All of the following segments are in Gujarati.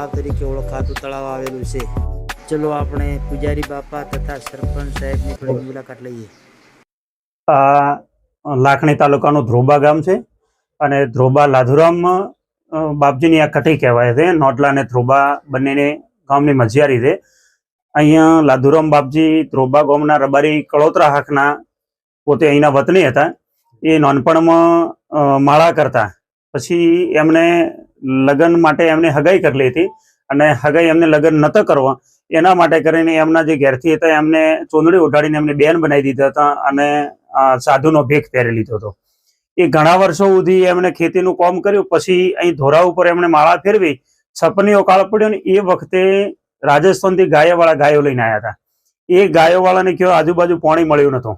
તળાવ તરીકે ઓળખાતું તળાવ આવેલું છે. ચલો આપણે પૂજારી બાપા તથા સરપંચ સાહેબની થોડી મુલાકાત લઈએ. આ લાખણી તાલુકાનું ધ્રોબા ગામ છે અને ધ્રોબા લાધુરામ બાપજીની આ કઠી કહેવાય છે. નોટલા અને ધ્રોબા બંનેને ગામની મજિયારી છે. અહીંયા લાધુરામ બાપજી ધ્રોબા ગામના રબારી કળોતરા હાકના પોતે અહીંના વતની હતા. એ નાનપણમાં માળા કરતા. પછી એમને લગ્ન માટે એમને હગાઈ કરેલી હતી અને હગાઈ એમને લગ્ન નતો કરવા. એના માટે કરીને એમના જે ઘેરથી હતા, એમને ચોંદડી ઉઠાડીને એમને બેન બનાવી દીધા હતા અને સાધુનો ભેખ પહેરી લીધો હતો. એ ઘણા વર્ષો સુધી એમણે ખેતીનું કામ કર્યું, પછી અહીં ધોરા ઉપર એમણે માળા ફેરવી, છપનીઓ કાળ પડ્યો ને એ વખતે રાજસ્થાનથી ગાયોવાળા ગાયો લઈને આવ્યા હતા. એ ગાયોવાળાને કયો આજુબાજુ પાણી મળ્યું નતું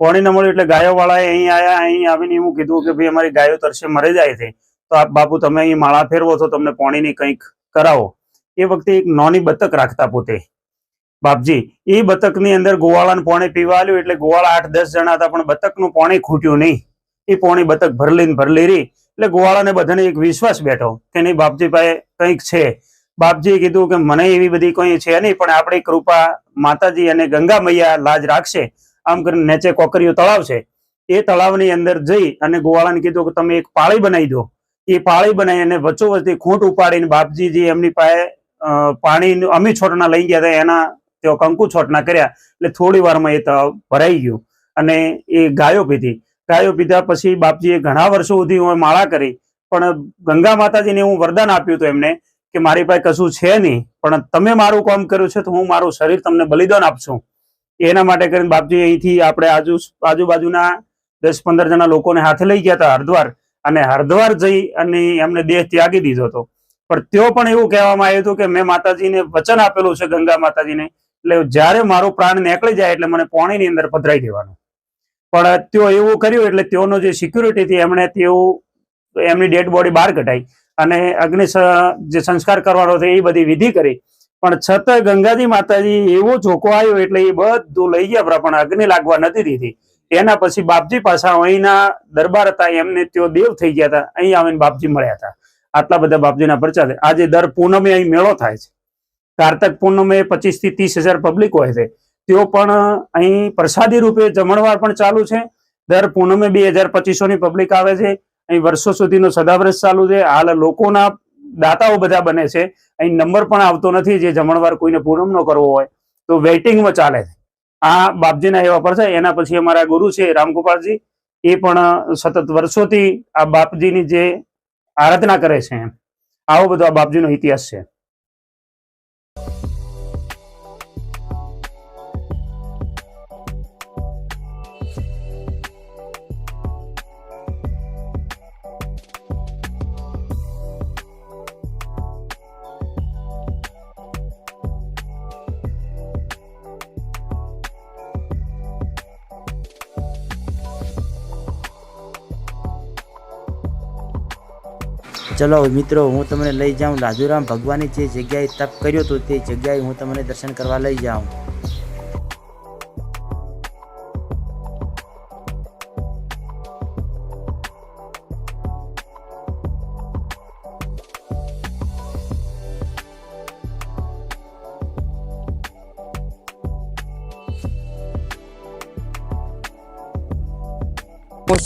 પાણી ન મળ્યું એટલે ગાયોવાળાએ અહીં આવ્યા અહીં આવીને એવું કીધું કે ભાઈ અમારી ગાયો તરસે મરે જાય છે. તો આપ બાપુ તમે અહીં માળા ફેરવો છો, તમને પોણીની કંઈક કરાવો. એ વખતે એક નોની બતક રાખતા પોતે. બાપજી, એ બતકની અંદર ગોવાળાને પોણી પીવા આવ્યું એટલે ગોવાળા આઠ દસ જણા હતા, પણ બતકનું પોણી ખૂટ્યું નહીં. એ પોણી બતક ભરલી ભરલી રહી. એટલે ગોવાળાને બધાને એક વિશ્વાસ બેઠો કે નહીં, બાપજી પાસે કંઈક છે. બાપજીએ કીધું કે મને એવી બધી કોઈ છે નહીં, પણ આપણી કૃપા માતાજી અને ગંગા મૈયા લાજ રાખશે. આમ કરીને નીચે કોકરીઓ તળાવ છે. એ તળાવની અંદર જઈ અને ગોવાળાને કીધું કે તમે એક પાળી બનાવી દો. એ પાળી બનાવી અને વચ્ચોવચ્ચી ખૂંટ ઉપાડીને બાપજી જે એમની પાસે પાણી અમી છોટના લઈ ગયા હતા, એના તેઓ કંકુ છોટના કર્યા. એટલે થોડી વારમાં એ તળાવ ભરાઈ ગયું અને એ ગાયો પીધી. ગાયો પીધા પછી બાપજીએ ઘણા વર્ષો સુધી હું માળા કરી, પણ ગંગા માતાજીને હું વરદાન આપ્યું હતું એમને કે મારી પાસે કશું છે નહીં, પણ તમે મારું કામ કર્યું છે તો હું મારું શરીર તમને બલિદાન આપશું. એના માટે કરીને બાપજી અહીંથી આપણે આજુ, આજુબાજુના દસ પંદર જણા લોકોને હાથે લઈ ગયા હતા હરિદ્વાર. અને હરદ્વાર જઈ અને એમને દેહ ત્યાગી દીધો હતો. પણ તેઓ પણ એવું કહેવામાં આવ્યું હતું કે મેં માતાજીને વચન આપેલું છે ગંગા માતાજીને, એટલે જ્યારે મારો પ્રાણ નીકળી જાય એટલે મને પાણીની અંદર પધરાઈ દેવાનો. પણ તેઓ એવું કર્યું એટલે તેઓનો જે સિક્યુરિટી હતી, એમણે તેઓ, એમની ડેડ બોડી બહાર કઢાઈ અને અગ્નિ જે સંસ્કાર કરવાનો હતો એ બધી વિધિ કરી. પણ છતાં ગંગાજી માતાજી એવો જોકો આવ્યો એટલે એ બધું લઈ ગયા પણ અગ્નિ લાગવા નથી દીધી. એના પછી બાપજી પાછા અહીંના દરબાર હતા, એમને તેઓ દેવ થઈ ગયા હતા, અહીં આવીને બાપજી મળ્યા હતા. આટલા બધા બાપજીના પરચા છે આજે દર પૂનમે અહીં મેળો થાય છે. કારતક પૂનમે પચીસથી ત્રીસ હજાર પબ્લિક હોય છે. તેઓ પણ અહીં પ્રસાદી રૂપે જમણવાર પણ ચાલુ છે. દર પૂનમે બે હજારની પબ્લિક આવે છે. અહીં વર્ષો સુધીનો સદાવ્રત ચાલુ છે. હાલ લોકોના દાતાઓ બધા બને છે. અહીં નંબર પણ આવતો નથી જે જમણવાર કોઈને પૂનમનો કરવો હોય. તો વેઇટિંગમાં ચાલે છે. આ બાપજીના એવા પર છે, એના પછી અમારા ગુરુ છે રામગોપાલજી, એ પણ સતત વર્ષોથી આ બાપજીની જે આરાધના કરે છે આવો બધો આ બાપજીનો ઇતિહાસ છે. ચલો મિત્રો, હું તમને લઈ જાઉં લાધુરામ ભગવાનની જે જગ્યાએ તપ કર્યો હતો તે જગ્યાએ હું તમને દર્શન કરવા લઈ જાઉં.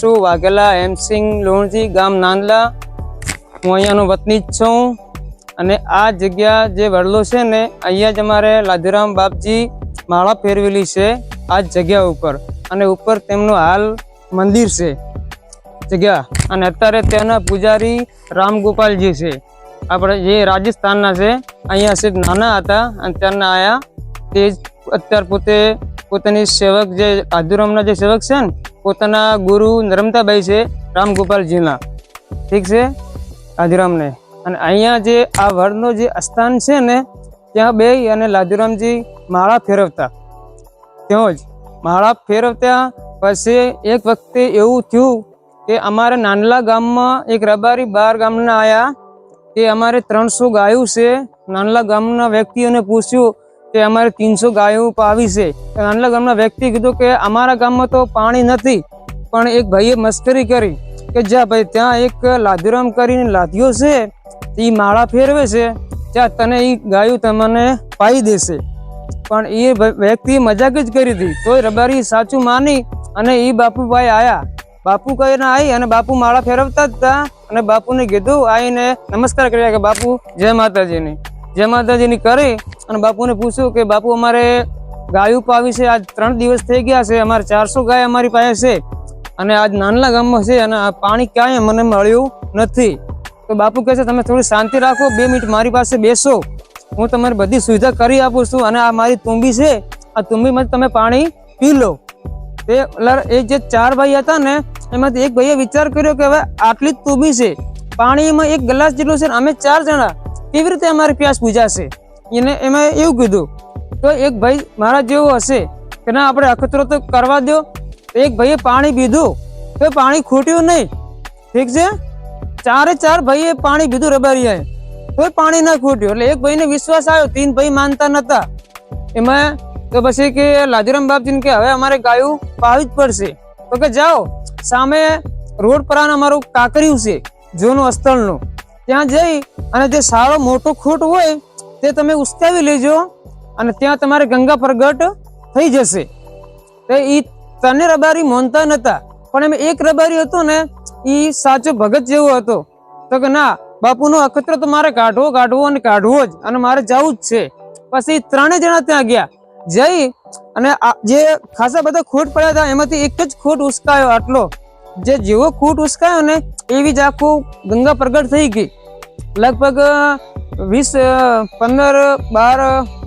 હું વાઘેલા હેમસિંગ લોણજી ગામ નાંદલા. હું અહીંયાનો વતની જ છું અને આ જગ્યા જે વડલો છે ને, અહીંયા જ અમારે લાધુરામ બાપજી માળા ફેરવેલી છે આ જગ્યા ઉપર. અને ઉપર તેમનું હાલ મંદિર છે. જગ્યા. અને અત્યારે તેના પૂજારી રામગોપાલજી છે. આપણે જે રાજસ્થાનના છે, અહીંયા છે, નાના હતા અને ત્યાંના આયા. તે અત્યાર પોતે, પોતાની સેવક જે આદુરામના જે સેવક છે ને, પોતાના ગુરુ નરમતાભાઈ છે રામગોપાલજીના. ઠીક છે? લાધુરામને અને અહીંયા જે આ વડનો જે સ્થાન છે ને, ત્યાં બે અને લાધુરામજી માળા ફેરવતા. તેઓ જ માળા ફેરવતા પછી એક વખતે એવું થયું કે અમારે નાનલા ગામમાં એક રબારી બાર ગામના આવ્યા કે અમારે ત્રણસો ગાયો છે. નાનલા ગામના વ્યક્તિઓને પૂછ્યું કે અમારે ત્રણસો ગાયો પાવી છે. નાનલા ગામના વ્યક્તિ કીધું કે અમારા ગામમાં તો પાણી નથી, પણ એક ભાઈએ મસ્કરી કરી. કે જા ભાઈ ત્યાં એક લાધુરામ કરીને લાધીઓ છે એ માળા ફેરવે છે, ત્યાં તને એ ગાયું તમને પાઈ દેશે. પણ એ વ્યક્તિએ મજાક જ કરી હતી તોય રબારી સાચું માની અને એ બાપુભાઈ આયા. બાપુ કહીને આવી અને બાપુ માળા ફેરવતા જ હતા અને બાપુને કીધું આવીને નમસ્કાર કર્યા કે બાપુ, જય માતાજીની. જય માતાજીની કરી અને બાપુને પૂછ્યું કે બાપુ અમારે ગાયું પાવી છે, આજ ત્રણ દિવસ થઈ ગયા છે, અમારે ચારસો ગાય અમારી પાસે છે. અને આજ નાનલા ગામમાં છે અને આ પાણી ક્યાંય મને મળ્યું નથી. તો બાપુ કહે છે, તમે થોડી શાંતિ રાખો, બે મિનિટ મારી પાસે બેસો. હું તમારી બધી સુવિધા કરી આપું છું અને આ મારી તુંબી છે. આ તુંબીમાં તમે પાણી પી લો. તે એ જે ચાર ભાઈ હતા ને, એમાંથી એક ભાઈએ વિચાર કર્યો કે હવે આટલી તુંબી છે. પાણીમાં એક ગ્લાસ જેટલું છે અમે ચાર જણા કેવી રીતે અમારી પ્યાસ બુજાશે? એને એમાં એવું કીધું. તો એક ભાઈ મારા જેવો હશે કે ના, આપણે અખતરો તો કરવા દો એક ભાઈએ પાણી પીધું, તો પાણી ખૂટ્યું નહીં. ઠીક છે? ચારે ચાર ભાઈએ પાણી પીધું રબારીયાએ કોઈ પાણી ના ખૂટ્યું. એટલે એક ભાઈને વિશ્વાસ આવ્યો, તીન ભાઈ માનતા નતા. એમાં તો પછી કે લાજુરામ બાપજીને કે, હવે અમારે ગાયું પાવી જ પડશે. તો કે, જાઓ, સામે રોડ પર અમારું કાંકરિયું છે, જૂનું અસ્થળનું. ત્યાં જઈ અને જે સારો મોટો ખૂટ હોય, તે તમે ઉસકાવી લેજો અને ત્યાં તમારે ગંગા પ્રગટ થઈ જશે. તો એ તને રબારી માનતા નતા. પણ એમ એક રબારી હતો ને એ સાચો ભગત જેવો હતો. તો કે ના, બાપુનો અખતરો તો મારે કાઢવો કાઢવો અને કાઢવો જ, અને મારે જવું જ છે. પછી ત્રણે જણા ત્યાં ગયા. જઈ અને જે ખાસા બધા ખૂટ પડ્યા હતા, એમાંથી એક જ ખૂટ ઉસકાયો આટલો. જે જેવો ખૂટ ઉસકાયો ને, એવી જ આખું ગંગા પ્રગટ થઈ ગઈ. લગભગ વીસ પંદર, બાર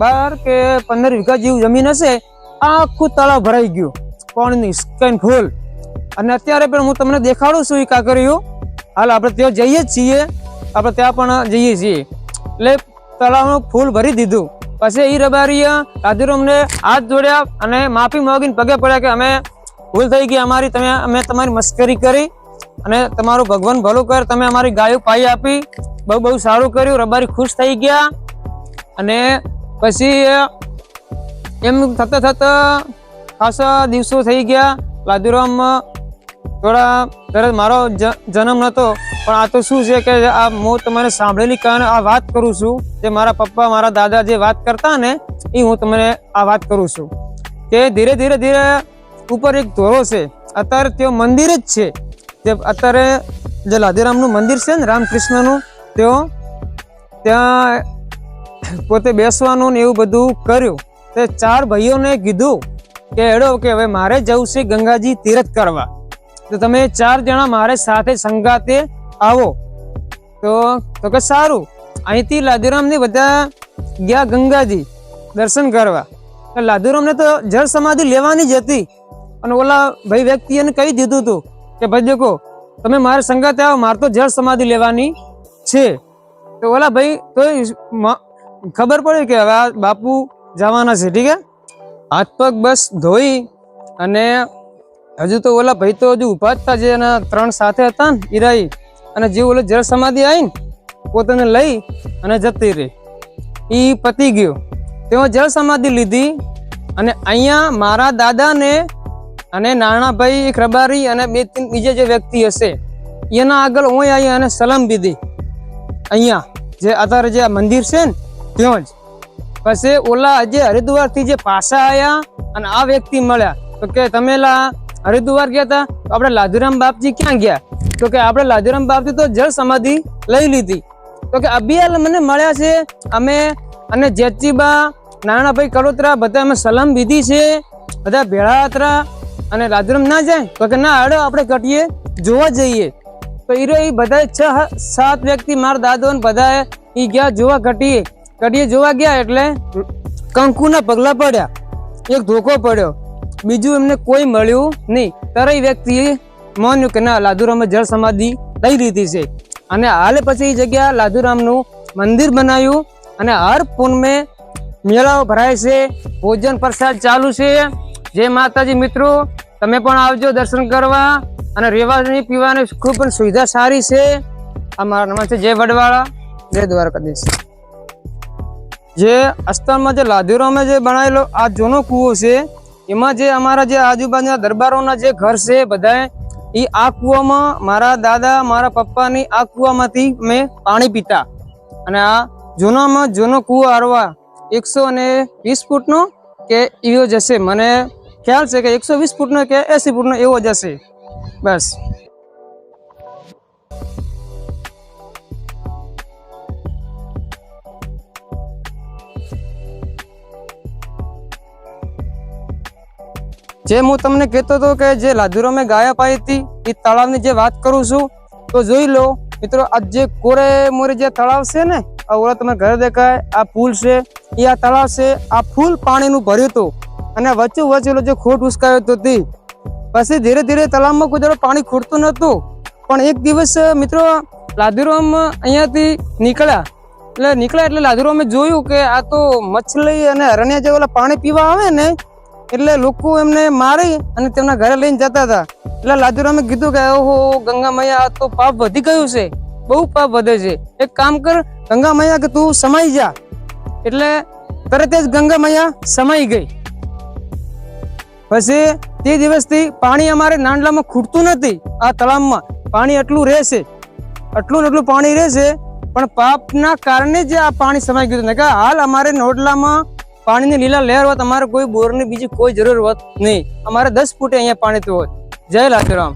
બાર કે પંદર વીઘા જેવું જમીન હશે, આખું તળાવ ભરાઈ ગયું. પાણીની સ્કેન ફૂલ અને અત્યારે પણ હું તમને દેખાડું છું એ કર્યું હાલ આપણે ત્યાં જઈએ જ છીએ. આપણે ત્યાં પણ જઈએ છીએ. એટલે તળાવનું ફૂલ ભરી દીધું. પછી એ રબારીએ રાધુરામને હાથ જોડ્યા અને માફી માગીને પગે પડ્યા કે અમે ભૂલ થઈ ગઈ અમારી, તમે, અમે તમારી મસ્કરી કરી અને તમારું ભગવાન ભલું કર, તમે અમારી ગાયો પાઈ આપી. બહુ બહુ સારું કર્યું. રબારી ખુશ થઈ ગયા. અને પછી એમ થતા થતા ખાસા દિવસો થઈ ગયા. લાદુરામ થોડા તરત મારો જન્મ નહોતો પણ આ તો શું છે કે આ હું તમને સાંભળેલી કારણે આ વાત કરું છું. જે મારા પપ્પા, મારા દાદા જે વાત કરતા ને, એ હું તમને આ વાત કરું છું. કે ધીરે ધીરે ધીરે ઉપર એક ધોરો છે. અત્યારે તેઓ મંદિર જ છે. જે અત્યારે જે લાધીરામનું મંદિર છે ને, રામકૃષ્ણનું, તેઓ ત્યાં પોતે બેસવાનું ને એવું બધું કર્યું. તે ચાર ભાઈઓને કીધું. કે એડો કે હવે મારે જવું છે ગંગાજી તીરથ કરવા. તો તમે ચાર જણા મારે સાથે સંગાતે આવો. તો તો કે સારું. અહીંથી લાદુરામની બધા ગયા ગંગાજી દર્શન કરવા. લાદુરામને તો જળ સમાધિ લેવાની જ હતી. અને ઓલા ભાઈ વ્યક્તિએ કહી દીધું હતું કે, ભાઈ દેખો, તમે મારે સંગાતે આવો, મારે તો જળ સમાધિ લેવાની છે. તો ઓલા ભાઈ તો ખબર પડી કે હવે આ બાપુ જવાના છે, ઠીક હે હાથ પગ બસ ધોઈ અને હજુ તો ઓલા ભાઈ તો હજુ ઊભા હતા જે એના ત્રણ સાથે હતા ને ઈરાઈ. અને જે ઓલો જળ સમાધિ આવી ને, પોતાને લઈ અને જતી રહી. એ પતી ગયો. તેઓ જળ સમાધિ લીધી અને અહીંયા મારા દાદાને અને નાણાભાઈ એક રબારી અને બે ત્રણ બીજા જે વ્યક્તિ હશે, એના આગળ હું આવી અને સલામ દીધી. અહીંયા જે અત્યારે જે મંદિર છે ને ત્યાં જ પછી ઓલા જે હરિદ્વારથી જે પાછા આવ્યા અને આ વ્યક્તિ મળ્યા, તો કે તમે હરિદ્વાર ગયા હતા તો આપણે લાધુરામ બાપજી ક્યાં ગયા? તો કે આપણે લાધુરામ બાપજી તો જળ સમાધિ લઈ લીધી. તો કે અભિયાલ મને મળ્યા છે, અમે અને જેચીબા નાણાભાઈ કડોતરા બધા અમે સલામ દીધી છે, બધા ભેળા હતા અને લાધુરામ ના જાય, તો કે ના હડો આપણે કટીએ જોવા જઈએ. તો ઈરો એ બધા છ, સાત વ્યક્તિ, મારા દાદો ને બધા એ ગયા જોવા કટીએ કટીએ જોવા ગયા એટલે કંકુના પગલા પડ્યા. એક ધોકો પડ્યો. બીજું એમને કોઈ મળ્યું નહીં. તરય વ્યક્તિએ માન્યું કે ના લાધુરામે જળ સમાધિ લઈ લીધી છે. અને હાલ પછી એ જગ્યા લાધુરામનું મંદિર બનાવ્યું અને હર પૂનમે મેળાઓ ભરાય છે. ભોજન પ્રસાદ ચાલુ છે. જય માતાજી મિત્રો, તમે પણ આવજો દર્શન કરવા. અને રહેવાની પીવાની ખૂબ સુવિધા સારી છે. આ મારા નામ છે જય વડવાળા, જય દ્વારકાધીશ. જે અસ્તરમાં જે લાધુરામે જે બનાવેલો આ જૂનો કૂવો છે, એમાં જે અમારા જે આજુબાજુના દરબારોના જે ઘર છે બધાએ, એ આ કૂવામાં મારા દાદા, મારા પપ્પાની આ કૂવામાંથી મેં પાણી પીતા. અને આ જૂનામાં જૂનો કૂવો આરવા એકસો અને વીસ ફૂટનો કે એવો જશે મને ખ્યાલ છે કે એકસો વીસ ફૂટનો કે એસી ફૂટનો એવો જશે બસ. જે હું તમને કહેતો હતો કે જે લાધુરામે ગાયા પાઈ હતી, એ તળાવની જે વાત કરું છું, તો જોઈ લો, મિત્રો, આ જે કોરે મોરે જે તળાવ છે ને, આ ઓલા તમે ઘરે દેખાય, આ પુલ છે, એ આ તળાવ છે, આ ફૂલ પાણીનું ભર્યું હતું. અને વચ્ચે વચ્ચે જે ખોટ ઉસકાયો હતો તે. પછી ધીરે ધીરે તળાવમાં કોઈ પાણી ખૂટતું નહોતું. પણ એક દિવસ, મિત્રો લાધુરામ અહીંયાથી નીકળ્યા. એટલે નીકળ્યા એટલે લાધુરામે જોયું કે આ તો મછલી અને હરણ્યા જે ઓલા પાણી પીવા આવે ને એટલે લોકો એમને મારી અને તેમના ઘરે લઈને જતા હતા. એટલે લાજુરામે કીધું કે, ઓહો ગંગા મૈયા તો પાપ વધી ગયું છે. બહુ પાપ વધે છે. એક કામ કર ગંગા મૈયા કે તું સમાઈ જા. એટલે તરત જ ગંગા મૈયા સમાઈ ગઈ. પછી તે દિવસથી પાણી અમારે નાંડલામાં ખૂટતું નથી આ તળાવમાં. પાણી એટલું રહેશે. આટલું એટલું પાણી રહેશે, પણ પાપના કારણે જ આ પાણી સમાઈ ગયું ને કે હાલ અમારે નોડલામાં પાણીની લીલા લહેર હોત અમારે કોઈ બોરની બીજી કોઈ જરૂર હોત નહીં. અમારે દસ ફૂટે અહીંયા પાણી તો હોત જય લાખીરામ.